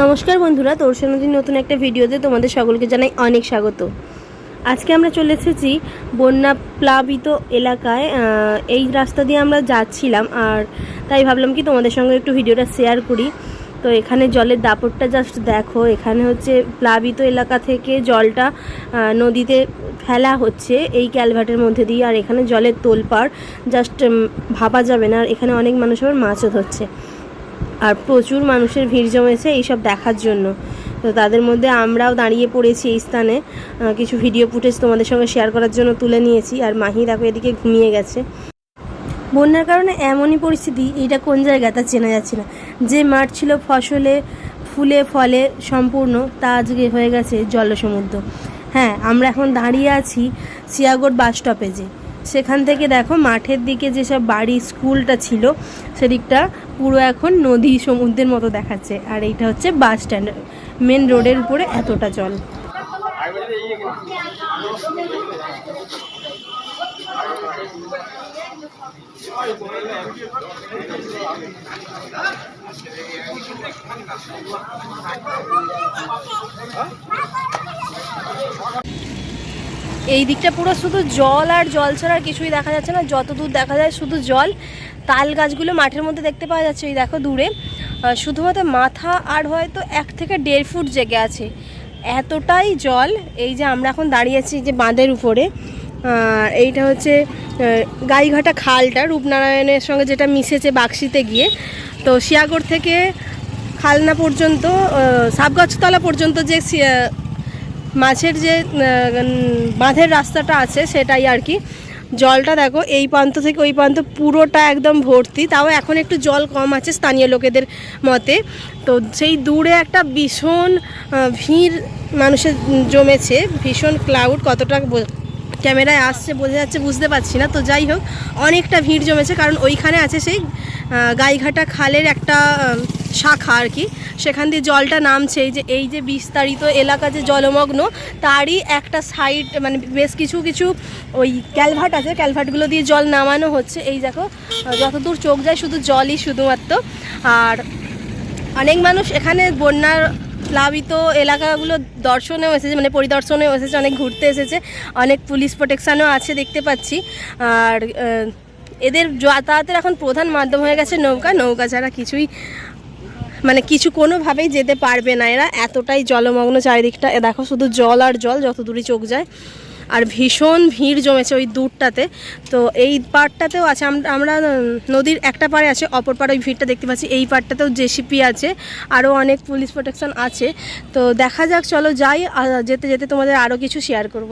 নমস্কার বন্ধুরা তোরসা নদীর নতুন একটা ভিডিওতে তোমাদের সকলকে জানাই অনেক স্বাগত। আজকে আমরা চলে এসেছি বন্যা প্লাবিত এলাকায় এই রাস্তা দিয়ে আমরা যাচ্ছিলাম আর তাই ভাবলাম কি তোমাদের সঙ্গে একটু ভিডিওটা শেয়ার করি। তো এখানে জলের দাপটটা জাস্ট দেখো, এখানে হচ্ছে প্লাবিত এলাকা থেকে জলটা নদীতে ফেলা হচ্ছে এই ক্যালভার্টের মধ্যে দিয়ে, আর এখানে জলের তোলপাড় জাস্ট ভাবা যাবে না, আর এখানে অনেক মানুষ আবার মাছও ধরছে। আর প্রচুর মানুষের ভিড় জমেছে এইসব দেখার জন্য। তো তাদের মধ্যে আমরাও দাঁড়িয়ে পড়েছি এই স্থানে। কিছু ভিডিও ফুটেজ তোমাদের সঙ্গে শেয়ার করার জন্য তুলে নিয়েছি। আর মাহি দেখো এদিকে ঘুমিয়ে গেছে। বন্যার কারণে এমনই পরিস্থিতি, এটা কোন জায়গা তা চেনা যাচ্ছে না। যে মাঠ ছিল ফসলে, ফুলে, ফলে সম্পূর্ণ, তা আজকে হয়ে গেছে জলসমুদ্র। হ্যাঁ আমরা এখন দাঁড়িয়ে আছি সিয়াগড় বাস স্টপেজে সেখান থেকে দেখো মাঠের দিকে যেসব বাড়ি, স্কুলটা ছিল, সেদিকটা পুরো এখন নদী সমুদ্রের মতো দেখাচ্ছে। আর এইটা হচ্ছে বাস স্ট্যান্ড। মেন রোডের উপরে এতটা জল। এই দিকটা পুরো শুধু জল আর জল ছাড়া আর কিছুই দেখা যাচ্ছে না। যত দূর দেখা যায় শুধু জল। তাল গাছগুলো মাঠের মধ্যে দেখতে পাওয়া যাচ্ছে ওই দেখো দূরে। শুধুমাত্র মাথা আর হয়তো এক থেকে দেড় ফুট জেগে আছে। এতটাই জল। এই যে আমরা এখন দাঁড়িয়ে আছি যে বাঁধের উপরে। এইটা হচ্ছে গাইঘাটা খালটা, রূপনারায়ণের সঙ্গে যেটা মিশেছে বাক্সিতে গিয়ে। তো শিয়াগড় থেকে খালনা পর্যন্ত সাবগাছতলা পর্যন্ত যে মাছের যে বাঁধের রাস্তাটা আছে সেটাই আর কি। জলটা দেখো, এই প্রান্ত থেকে ওই প্রান্ত পুরোটা একদম ভর্তি। তাও এখন একটু জল কম আছে স্থানীয় লোকেদের মতে। তো সেই দূরে একটা ভীষণ ভিড় মানুষের জমেছে। ভীষণ ক্লাউড কতটা ক্যামেরায় আসছে, বোঝা যাচ্ছে, বুঝতে পারছি না। তো যাই হোক, অনেকটা ভিড় জমেছে। কারণ ওইখানে আছে সেই গাইঘাটা খালের একটা শাখা আর কি, সেখান দিয়ে জলটা নামছে। এই যে এই যে বিস্তারিত এলাকা যে জলমগ্ন, তারই একটা সাইড মানে বেশ কিছু কিছু ওই ক্যালভার্ট আছে। ক্যালভার্টগুলো দিয়ে জল নামানো হচ্ছে। এই দেখো, যতদূর চোখ যায় শুধু জলই শুধুমাত্র। আর অনেক মানুষ এখানে বন্যার প্লাবিত এলাকাগুলো দর্শনেও এসেছে মানে পরিদর্শনেও এসেছে, অনেক ঘুরতে এসেছে। অনেক পুলিশ প্রোটেকশানও আছে দেখতে পাচ্ছি। আর এদের যাতায়াতের এখন প্রধান মাধ্যম হয়ে গেছে নৌকা। নৌকা ছাড়া কিছুই মানে কিছু কোনোভাবেই যেতে পারবে না এরা। এতটাই জলমগ্ন চারিদিকটা। দেখো শুধু জল আর জল, যত দূরই চোখ যায়। আর ভীষণ ভিড় জমেছে ওই দূরটাতে। তো এই পাড়টাতেও আছে। আমরা নদীর একটা পাড়ে আছে, অপর পাড়ে ওই ভিড়টা দেখতে পাচ্ছি। এই পাড়টাতেও জেসিপি আছে, আরও অনেক পুলিশ প্রোটেকশন আছে। তো দেখা যাক, চলো যাই। যেতে যেতে তোমাদের আরও কিছু শেয়ার করব।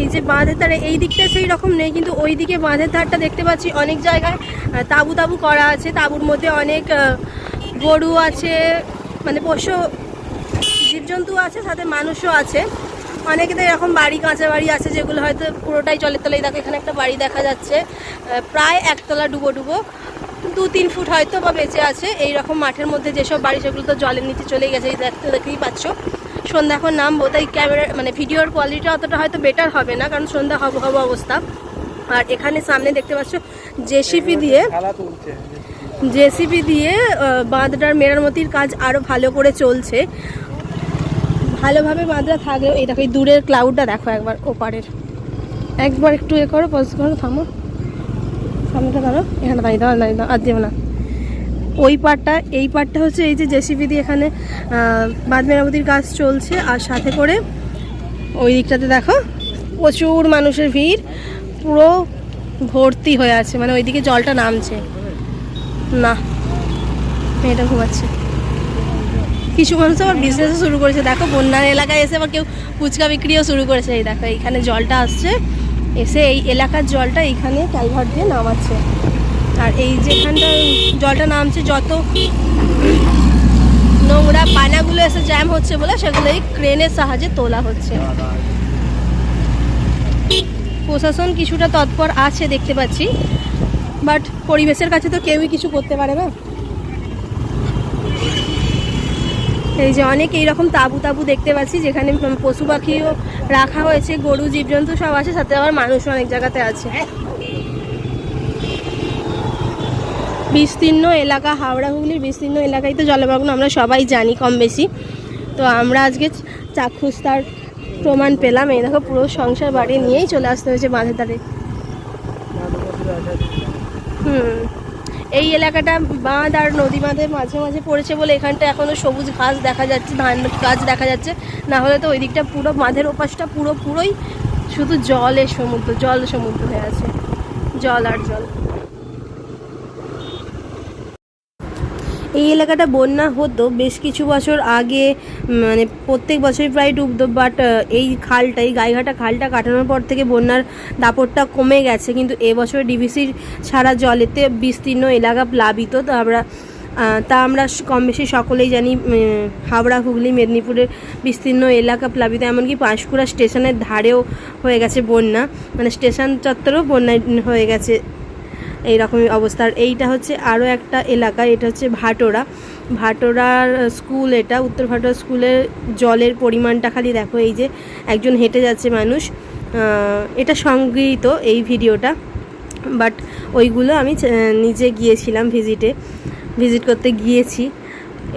এই যে বাঁধের ধারে, এই দিকটা সেই রকম নেই, কিন্তু ওই দিকে বাঁধের ধারটা দেখতে পাচ্ছি অনেক জায়গায় তাঁবু তাবু করা আছে, তাঁবুর মধ্যে অনেক গরু আছে মানে পশু, জীবজন্তু আছে, সাথে মানুষও আছে। অনেকেদের এরকম বাড়ি, কাঁচা বাড়ি আছে, যেগুলো হয়তো পুরোটাই জলের তলায়। দেখো, এখানে একটা বাড়ি দেখা যাচ্ছে প্রায় একতলা ডুবো ডুবো। দু তিন ফুট হয়তো বা বেঁচে আছে। এই রকম মাঠের মধ্যে যেসব বাড়ি সেগুলো তো জলের নিচে চলে গেছে এই দেখতে দেখতেই পাচ্ছ। সন্ধ্যা এখন নামবো তাই ক্যামেরা মানে ভিডিওর কোয়ালিটি অতটা হয়তো বেটার হবে না কারণ সন্ধ্যা হব হব অবস্থা। আর এখানে সামনে দেখতে পাচ্ছ জেসিপি দিয়ে জেসিপি দিয়ে বাঁধটার মেরামতির কাজ আরও ভালো করে চলছে। ভালোভাবে বাঁধটা থাকলেও এই দেখো এই দূরের ক্লাউডটা দেখো একবার ওপারের। একবার একটু এ করো পজ করো থামো। সামনেটা দাঁড়ো এখানে দাঁড়িয়ে দাও দাঁড়িয়ে দাও আর না। ওই পার্টটা এই পার্টটা হচ্ছে এই যে জেসিপি দিয়ে এখানে বাঁধ মেরামতির কাজ চলছে, আর সাথে করে ওই দিকটাতে দেখো, প্রচুর মানুষের ভিড়, পুরো ভর্তি হয়ে আছে মানে ওইদিকে জলটা নামছে। না, মেয়েটা ঘুমাচ্ছে। কিছু মানুষ আবার বিজনেসও শুরু করেছে, দেখো বন্যার এলাকায় এসে আবার কেউ ফুচকা বিক্রিও শুরু করেছে, এই দেখো, এইখানে জলটা আসছে। এসে এই এলাকার জলটা এইখানে ক্যালভার্ট দিয়ে নামাচ্ছে। আর এই যেখানটা জলটা নামছে, যত নোংরা পানাগুলো এসে জ্যাম হচ্ছে বলে সেগুলো এই ক্রেনের সাহায্যে তোলা হচ্ছে। প্রশাসন কিছুটা তৎপর আছে দেখতে পাচ্ছি, বাট পরিবেশের কাছে তো কেউই কিছু করতে পারে না। এই যে অনেক এইরকম তাবু তাবু দেখতে পাচ্ছি, যেখানে পশু পাখিও রাখা হয়েছে, গরু, জীবজন্তু সব আছে সাথে আবার মানুষ অনেক জায়গাতে আছে। বিস্তীর্ণ এলাকা, হাওড়া, হুগলির বিস্তীর্ণ এলাকায় তো জলমগ্ন আমরা সবাই জানি কম বেশি। তো আমরা আজকে চাক্ষুষ তার প্রমাণ পেলাম। এই দেখো, পুরো সংসার বাড়ি নিয়েই চলে আসতে হয়েছে বাঁধে ধারে। হুম। এই এলাকাটা বাঁধ আর নদী বাঁধের মাঝে মাঝে পড়েছে বলে এখানটা এখনও সবুজ ঘাস দেখা যাচ্ছে, ধান গাছ দেখা যাচ্ছে। না হলে তো ওই দিকটা পুরো বাঁধের ওপাশটা পুরো পুরোই শুধু জলের সমুদ্র, জল সমুদ্র হয়ে আছে। জল আর জল। এই এলাকাটা বন্যা হতো বেশ কিছু বছর আগে মানে প্রত্যেক বছরই প্রায় ডুবতো বাট এই খালটা, এই গাইঘাটা খালটা কাটানোর পর থেকে বন্যার দাপটটা কমে গেছে। কিন্তু এবছর ডিভিসির ছাড়া জলেতে বিস্তীর্ণ এলাকা প্লাবিত। তো আমরা তা আমরা কম বেশি সকলেই জানি হাওড়া, হুগলি, মেদিনীপুরের বিস্তীর্ণ এলাকা প্লাবিত। এমনকি পাঁশকুড়া স্টেশনের ধারেও হয়ে গেছে বন্যা। মানে স্টেশন চত্বরেও বন্যায় হয়ে গেছে। এই রকমই অবস্থা আর এইটা হচ্ছে আরও একটা এলাকা, এটা হচ্ছে ভাটোরা। ভাটোরার স্কুল এটা, উত্তর ভাটোরা স্কুলের জলের পরিমাণটা খালি দেখো, এই যে একজন হেঁটে যাচ্ছে মানুষ। এটা সংগৃহীত এই ভিডিওটা, বাট ওইগুলো আমি নিজে গিয়েছিলাম ভিজিটে, ভিজিট করতে গিয়েছি।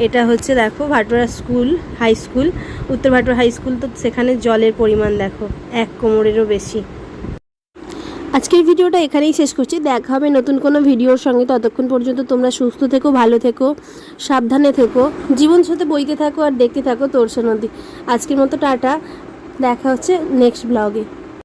এটা হচ্ছে দেখো ভাটোরা স্কুল, হাই স্কুল। উত্তর ভাটোরা হাই স্কুল তো সেখানে জলের পরিমাণ দেখো, এক কোমরেরও বেশি। আজকের ভিডিওটা এখানেই শেষ করছি। দেখা হবে নতুন কোনো ভিডিওর সঙ্গে। ততক্ষণ পর্যন্ত তোমরা সুস্থ থেকো, ভালো থেকো, সাবধানে থেকো, জীবন সাথে বইতে থাকো আর দেখতে থাকো তোরসা নদী। আজকের মতো টাটা। দেখা হচ্ছে নেক্সট ব্লগে